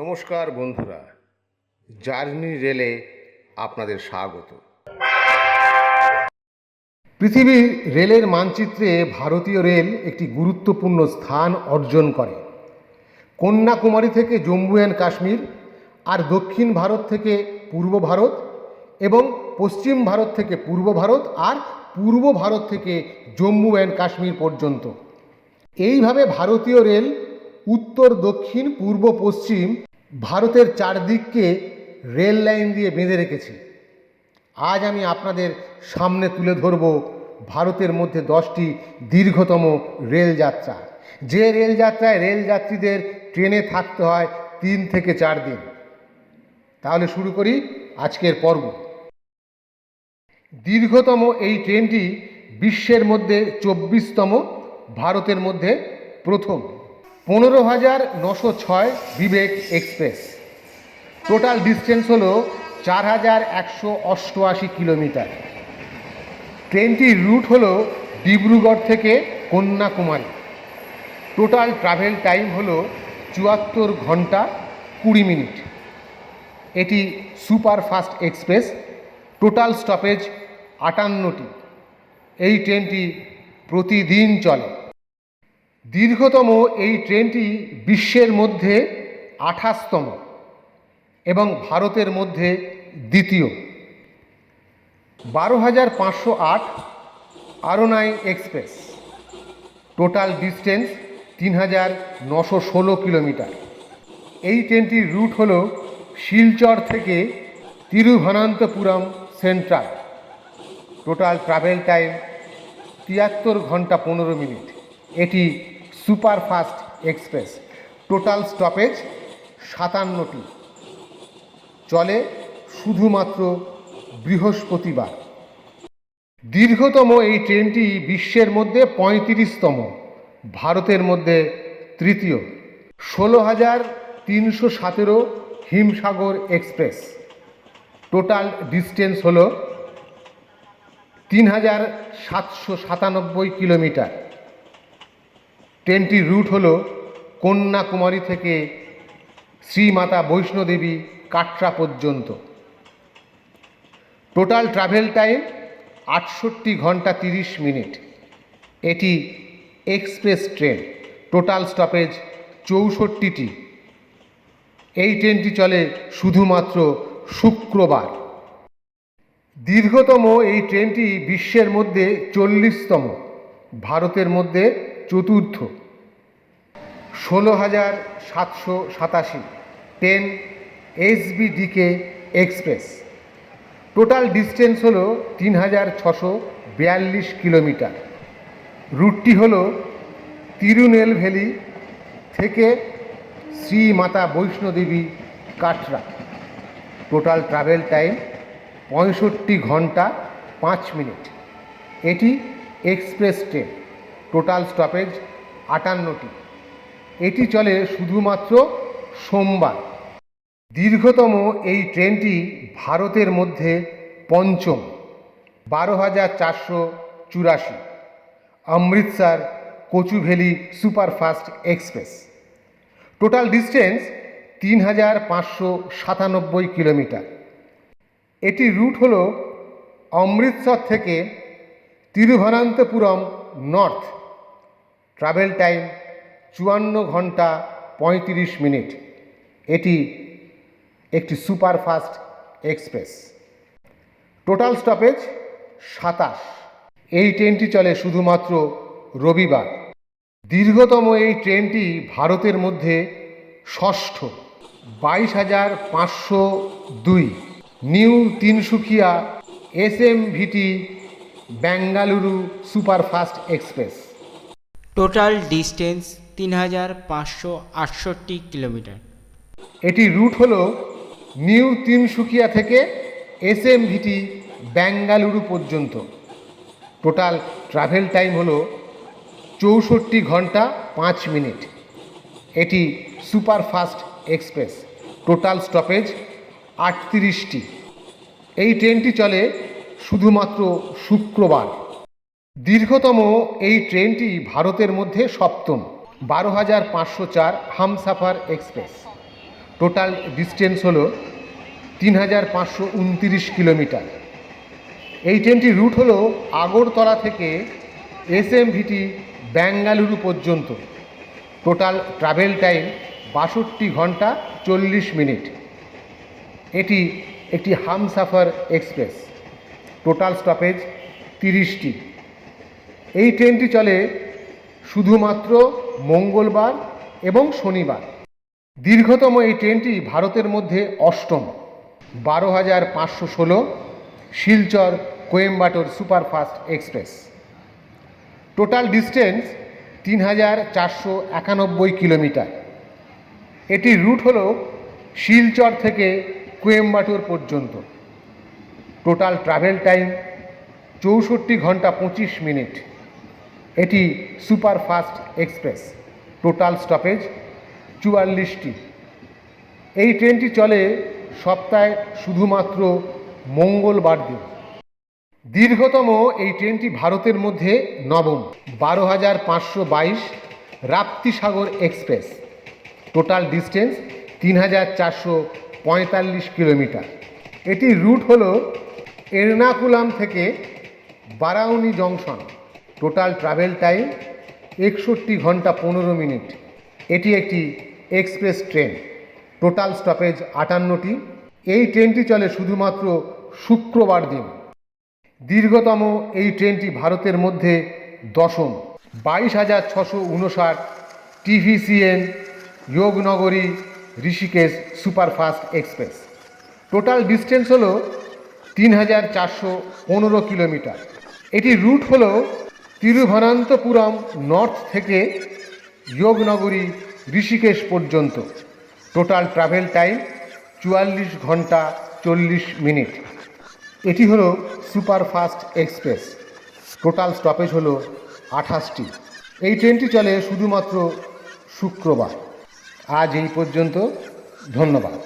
নমস্কার বন্ধুরা, জার্নি রেলে আপনাদের স্বাগত। পৃথিবীর রেলের মানচিত্রে ভারতীয় রেল একটি গুরুত্বপূর্ণ স্থান অর্জন করে। কন্যাকুমারী থেকে জম্মু অ্যান্ড কাশ্মীর, আর দক্ষিণ ভারত থেকে পূর্ব ভারত, এবং পশ্চিম ভারত থেকে পূর্ব ভারত, আর পূর্ব ভারত থেকে জম্মু অ্যান্ড কাশ্মীর পর্যন্ত। এইভাবে ভারতীয় রেল উত্তর, দক্ষিণ, পূর্ব, পশ্চিম ভারতের চারদিককে রেল লাইন দিয়ে বেঁধে রেখেছে। আজ আমি আপনাদের সামনে তুলে ধরব ভারতের মধ্যে দশটি দীর্ঘতম রেলযাত্রা যে রেলযাত্রায় রেলযাত্রীদের ট্রেনে থাকতে হয় তিন থেকে চার দিন। তাহলে শুরু করি আজকের পর্ব। দীর্ঘতম এই ট্রেনটি বিশ্বের মধ্যে চব্বিশতম ভারতের মধ্যে প্রথম। পনেরো হাজার নশো ছয় বিবেক এক্সপ্রেস। টোটাল ডিস্টেন্স হলো চার হাজার একশো অষ্টআশি কিলোমিটার। ট্রেনটির রুট হলো ডিব্রুগড় থেকে কন্যাকুমারী। টোটাল ট্রাভেল টাইম হলো চুয়াত্তর ঘণ্টা কুড়ি মিনিট। এটি super fast express. Total stoppage আটান্নটি। এই ট্রেনটি প্রতিদিন চলে। দীর্ঘতম এই ট্রেনটি বিশ্বের মধ্যে আঠাশতম এবং ভারতের মধ্যে দ্বিতীয়। বারো হাজার পাঁচশো আট আরোনাই এক্সপ্রেস। টোটাল ডিস্টেন্স তিন হাজার নশো ষোলো কিলোমিটার। এই ট্রেনটির রুট হল শিলচর থেকে Thiruvananthapuram central. Total travel time তিয়াত্তর ঘণ্টা পনেরো মিনিট। এটি super fast express. Total stoppage সাতান্নটি। চলে শুধুমাত্র বৃহস্পতিবার। দীর্ঘতম এই ট্রেনটি বিশ্বের মধ্যে পঁয়ত্রিশতম, ভারতের মধ্যে তৃতীয়। ষোলো হাজার তিনশো সতেরো হিমসাগর এক্সপ্রেস। টোটাল ডিস্টেন্স হল তিন হাজার সাতশো সাতানব্বই কিলোমিটার। ট্রেনটির রুট হল কন্যাকুমারী থেকে শ্রীমাতা বৈষ্ণোদেবী কাটরা পর্যন্ত। টোটাল ট্রাভেল টাইম আটষট্টি ঘণ্টা তিরিশ মিনিট। এটি এক্সপ্রেস ট্রেন টোটাল স্টপেজ চৌষট্টিটি। এই ট্রেনটি চলে শুধুমাত্র শুক্রবার। দীর্ঘতম এই ট্রেনটি বিশ্বের মধ্যে চল্লিশতম। ভারতের মধ্যে চতুর্থ। ষোলো হাজার সাতশো সাতাশি ten SBDK express. Total distance হল তিন হাজার ছশো বিয়াল্লিশ কিলোমিটার। রুটটি হল তিরুনেলভেলি থেকে Shri Mata Vaishnodevi Katra. Total travel time পঁয়ষট্টি ঘণ্টা পাঁচ মিনিট। এটি এক্সপ্রেস ট্রেন। টোটাল স্টপেজ আটান্নটি। এটি চলে শুধুমাত্র সোমবার। দীর্ঘতম এই ট্রেনটি ভারতের মধ্যে পঞ্চম, বারো হাজার চারশো চুরাশি, Amritsar Kochuveli superfast express. Total distance তিন হাজার পাঁচশো সাতানব্বই কিলোমিটার। এটি রুট হল অমৃতসর থেকে তিরুভনন্তপুরম নর্থ। ট্রাভেল টাইম চুয়ান্ন ঘণ্টা পঁয়ত্রিশ মিনিট। এটি একটি সুপারফাস্ট এক্সপ্রেস। টোটাল স্টপেজ সাতাশ। এই ট্রেনটি চলে শুধুমাত্র রবিবার। দীর্ঘতম এই ট্রেনটি ভারতের মধ্যে ষষ্ঠ। বাইশ হাজার পাঁচশো দুই। New Tinsukia S M VT Bengaluru superfast express. Total distance তিন হাজার পাঁচশো আটষট্টি কিলোমিটার। এটি রুট হল নিউ তিনসুকিয়া থেকে এস এম ভিটি বেঙ্গালুরু পর্যন্ত। টোটাল ট্রাভেল টাইম হলো চৌষট্টি ঘণ্টা পাঁচ মিনিট। এটি সুপারফাস্ট এক্সপ্রেস। টোটাল স্টপেজ আটত্রিশটি। এই ট্রেনটি চলে শুধুমাত্র শুক্রবার। দীর্ঘতম এই ট্রেনটি ভারতের মধ্যে সপ্তম, বারো হাজার পাঁচশো চার হামসাফার এক্সপ্রেস। টোটাল ডিস্টেন্স হল তিন হাজার পাঁচশো উনতিরিশ কিলোমিটার। এই ট্রেনটির রুট হলো আগরতলা থেকে এস এসএমভিটি বেঙ্গালুরু পর্যন্ত। টোটাল ট্রাভেল টাইম বাষট্টি ঘণ্টা চল্লিশ মিনিট। এটি একটি হামসাফার এক্সপ্রেস। টোটাল স্টপেজ তিরিশটি। এই ট্রেনটি চলে শুধুমাত্র মঙ্গলবার এবং শনিবার। দীর্ঘতম এই ট্রেনটি ভারতের মধ্যে অষ্টম। বারো হাজার পাঁচশো ষোলো Silchar Coimbatore superfast express. Total distance তিন হাজার চারশো একানব্বই কিলোমিটার। এটির রুট হল শিলচর থেকে কোয়েম্বাটোর পর্যন্ত। টোটাল ট্রাভেল টাইম চৌষট্টি ঘণ্টা পঁচিশ মিনিট। এটি সুপারফাস্ট এক্সপ্রেস, টোটাল স্টপেজ চুয়াল্লিশটি। এই ট্রেনটি চলে সপ্তাহে শুধুমাত্র মঙ্গলবার দিন। দীর্ঘতম এই ট্রেনটি ভারতের মধ্যে নবম, বারো হাজার পাঁচশো বাইশ রাপ্তিসাগর এক্সপ্রেস। টোটাল ডিস্টেন্স তিন হাজার চারশো পঁয়তাল্লিশ কিলোমিটার। এটির রুট হল এর্নাকুলাম থেকে Barauni junction. Total travel time একষট্টি ঘণ্টা পনেরো মিনিট। এটি একটি এক্সপ্রেস ট্রেন। টোটাল স্টপেজ আটান্নটি। এই ট্রেনটি চলে শুধুমাত্র শুক্রবার দিন। দীর্ঘতম এই ট্রেনটি ভারতের মধ্যে দশম। বাইশ হাজার ছশো উনষাট TVCN Yognagari Rishikesh superfast express. Total distance হল তিন হাজার চারশো পনেরো কিলোমিটার। এটি রুট হল তিরুভনন্তপুরম নর্থ থেকে যোগনগরী ঋষিকেশ পর্যন্ত। টোটাল ট্রাভেল টাইম চুয়াল্লিশ ঘণ্টা চল্লিশ মিনিট এটি হলো সুপারফাস্ট এক্সপ্রেস। টোটাল স্টপেজ হলো আঠাশটি। এই ট্রেনটি চলে শুধুমাত্র শুক্রবার। আজ এই পর্যন্ত, ধন্যবাদ।